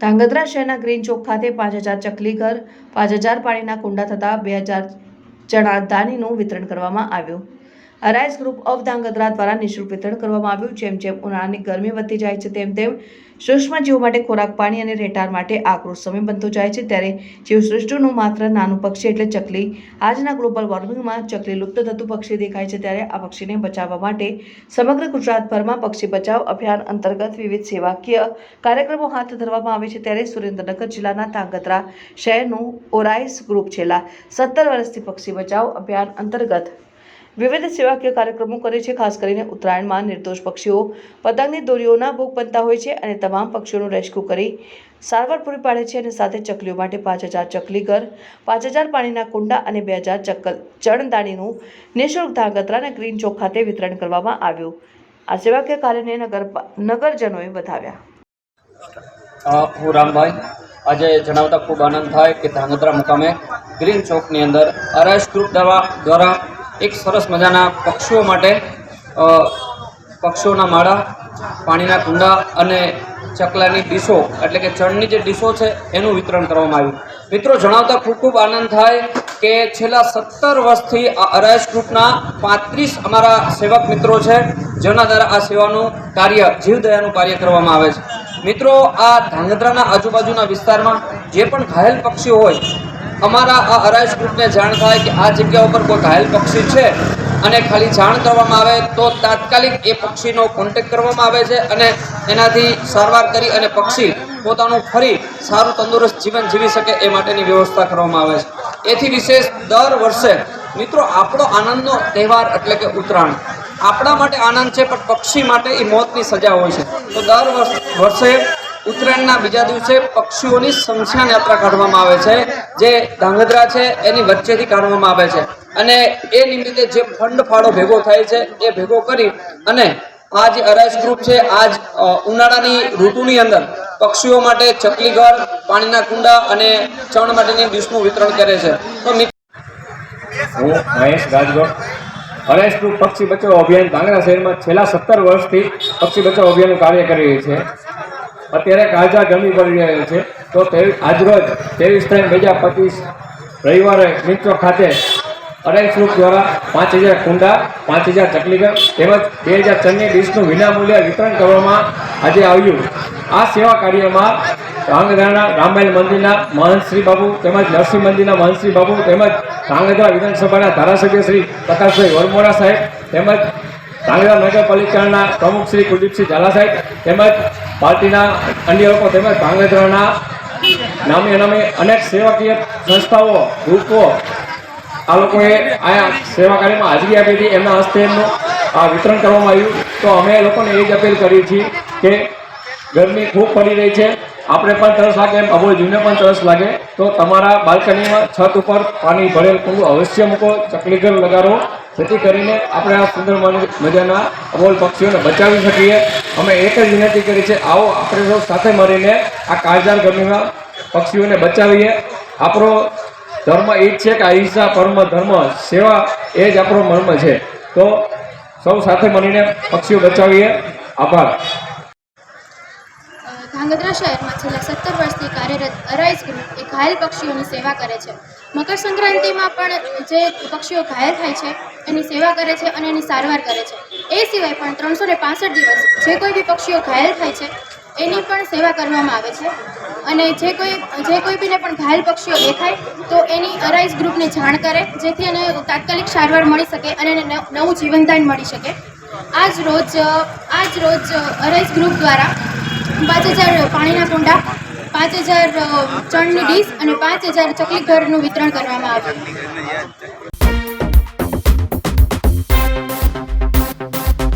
ધાંગધ્રા શહેરના ગ્રીન ચોક ખાતે પાંચ હજાર ચકલી ઘર, પાંચ હજાર પાણીના કુંડા થતાં બે હજાર ચણા દાનીનું વિતરણ કરવામાં આવ્યું. અરાઇઝ ગ્રુપ ઓફ ધાંગધ્રા દ્વારા નિઃશુલ્ક વિતરણ કરવામાં આવ્યું, જેમ જેમ ઉનાળાની ગરમી વધતી જાય છે, તેમ તેમ સૂક્ષ્મજીવો માટે ખોરાક, પાણી અને રેટાર માટે આક્રોશ સમય બનતો જાય છે. ત્યારે જીવસૃષ્ટિનું માત્ર નાનું પક્ષી એટલે ચકલી. આજના ગ્લોબલ વોર્મિંગમાં ચકલી લુપ્ત થતું પક્ષી દેખાય છે. ત્યારે આ પક્ષીને બચાવવા માટે સમગ્ર ગુજરાતભરમાં પક્ષી બચાવ અભિયાન અંતર્ગત વિવિધ સેવાકીય કાર્યક્રમો હાથ ધરવામાં આવે છે. ત્યારે સુરેન્દ્રનગર જિલ્લાના ધાંગધ્રા શહેરનું ઓરાઇસ ગ્રુપ છેલ્લા સત્તર વર્ષથી પક્ષી બચાવ અભિયાન અંતર્ગત વિવિધ સેવાકીય કાર્યક્રમો કરે છે, ખાસ કરીને ઉત્તરાયણમાં નિર્દોષ પક્ષીઓ. પતંગની દોરીઓના ભોગ બનતા હોય છે અને તમામ પક્ષીઓનું રેસ્ક્યુ કરી સારવાર પૂરી પાડે છે અને સાથે ચકલીઓ માટે પાંચ હજાર ચકલી ઘર, પાંચ હજાર પાણીના કુંડા અને બે હજાર ચક્કલ ચણદાણીનું નિઃશુલ્ક ધાગત્રા ગ્રીન ચોક ખાતે વિતરણ કરવામાં આવ્યું. આ સેવાકીય કાર્યને નગર નગરજનોએ વધાવ્યા. હું રામભાઈ. આજે જણાવતા ખૂબ આનંદ થાય કે ધાંગધ્રા મુકામે ગ્રીન ચોકની અંદર અરેસ્ટ ગ્રુપ દ્વારા એક સરસ મજાના પક્ષીઓ માટે પક્ષીઓના માળા, પાણીના કુંડા અને ચકલાની ડીશો, એટલે કે ચણની જે ડીશો છે એનું વિતરણ કરવામાં આવ્યું. મિત્રો, જણાવતા ખૂબ ખૂબ આનંદ થાય કે છેલ્લા સત્તર વર્ષથી આ અરાયસ ગ્રુપના પાંત્રીસ અમારા સેવક મિત્રો છે જેના દ્વારા આ સેવાનું કાર્ય, જીવદયાનું કાર્ય કરવામાં આવે છે. મિત્રો, આ ધાંગધ્રાના આજુબાજુના વિસ્તારમાં જે પણ ઘાયલ પક્ષીઓ હોય અમારા આ અરાઈસ ગ્રુપને જાણ થાય કે આ જગ્યા ઉપર કોઈ ઘાયલ પક્ષી છે અને ખાલી જાણ કરવામાં આવે તો તાત્કાલિક એ પક્ષીનો કોન્ટેક કરવામાં આવે છે અને એનાથી સારવાર કરી અને પક્ષી પોતાનું ફરી સારું તંદુરસ્ત જીવન જીવી શકે એ માટેની વ્યવસ્થા કરવામાં આવે છે. એથી વિશેષ દર વર્ષે મિત્રો આપણો આનંદનો તહેવાર એટલે કે ઉત્તરાયણ. આપણા માટે આનંદ છે, પણ પક્ષી માટે એ મોતની સજા હોય છે. તો દર વર્ષ ઉત્તરાયણના બીજા દિવસે પક્ષીઓની શમશાન યાત્રા કાઢવામાં આવે છે, જે ધાંગધ્રા છે, એની વચ્ચેથી કાઢવામાં આવે છે. અને એ નિમિત્તે જે ફંડ ફાળો ભેગો થાય છે, એ ભેગો કરી અને આ જે અરાઈસ ગ્રુપ છે, આજ ઉનાળાની ઋતુની અંદર પક્ષીઓ માટે ચકલીઘર પાણીના કુંડા અને ચણ માટેની ડીશનું વિતરણ કરે છે. તો હું મહેશ રાજગોર અરાઈસ ગ્રુપ પક્ષી બચાવ અભિયાન ધાંગરા શહેરમાં છેલ્લા સત્તર વર્ષથી પક્ષી બચાવ અભિયાનનું કાર્ય કરી રહી છે. અત્યારે કાજા ગમી પડી રહ્યો છે. તો આજરોજ ત્રેવીસ ત્રણ બે પચીસ રવિવારે મિત્રો ખાતે અઢાઈસ રૂપ દ્વારા પાંચ હજાર કુંડા, પાંચ હજાર ચકલીગર તેમજ બે હજાર ટનની ડીશનું વિનામૂલ્ય વિતરણ કરવામાં આજે આવ્યું. આ સેવા કાર્યમાં ધાંગધ્રાના રામાયણ મંદિરના મહંતશ્રી બાબુ તેમજ નરસિંહ મંદિરના મહંતશ્રી બાબુ તેમજ ધાંગધ્રા વિધાનસભાના ધારાસભ્ય શ્રી પ્રકાશભાઈ વરમોરા સાહેબ તેમજ ધાંગધ્રા નગરપાલિકાના પ્રમુખ શ્રી કુલદીપસિંહ ઝાલા સાહેબ તેમજ પાર્ટીના અન્ય લોકો તેમજ ધાંગધ્રાના નામે અનામે અનેક સેવાકીય સંસ્થાઓ, ગ્રુપો આ લોકોએ આ સેવા કાર્યમાં હાજરી આપી હતી. એમના હસ્તે એમનું આ વિતરણ કરવામાં આવ્યું. તો અમે લોકોને એ જ અપીલ કરી છીએ કે ગરમી ખૂબ પડી રહી છે. આપણે પણ તરસ લાગે એમ અબોલજીવને પણ તરસ લાગે. તો તમારા બાલ્કનીમાં છત ઉપર પાણી ભરેલ કુંડું અવશ્ય મૂકો, ચકલીઘર લગાડો. જેથી કરીને આપણે આ સુંદર મજાના અબોલ પક્ષીઓને બચાવી શકીએ. અમે એક જ વિનંતી કરી છે, આવો આપણે સૌ સાથે મળીને આ કાળજાળ ગમીમાં પક્ષીઓને બચાવીએ. આપણો ધર્મ એ છે કે અહિંસા પરમ ધર્મ, સેવા એ જ આપણો મર્મ છે. તો સૌ સાથે મળીને પક્ષીઓ બચાવીએ. આભાર. ધાંગધ્રા શહેરમાં છેલ્લા સત્તર વર્ષથી કાર્યરત અરાઇઝ ગ્રુપ એ ઘાયલ પક્ષીઓની સેવા કરે છે. મકર સંક્રાંતિમાં પણ જે પક્ષીઓ ઘાયલ થાય છે, એની સેવા કરે છે અને એની સારવાર કરે છે. એ સિવાય પણ ત્રણસો ને પાંસઠ દિવસ જે કોઈ બી પક્ષીઓ ઘાયલ થાય છે, એની પણ સેવા કરવામાં આવે છે. અને જે કોઈ જે કોઈ બીને પણ ઘાયલ પક્ષીઓ દેખાય, તો એની અરાઇઝ ગ્રુપને જાણ કરે, જેથી એને તાત્કાલિક સારવાર મળી શકે અને એને નવ- જીવનદાન મળી શકે. આજ રોજ આજ રોજ અરાઇઝ ગ્રુપ દ્વારા પાંચ હજાર પાણીના કુંડા, પાંચ હજાર ચણની ડીશ અને પાંચ હજાર ચકલી ઘરનું વિતરણ કરવામાં આવ્યું.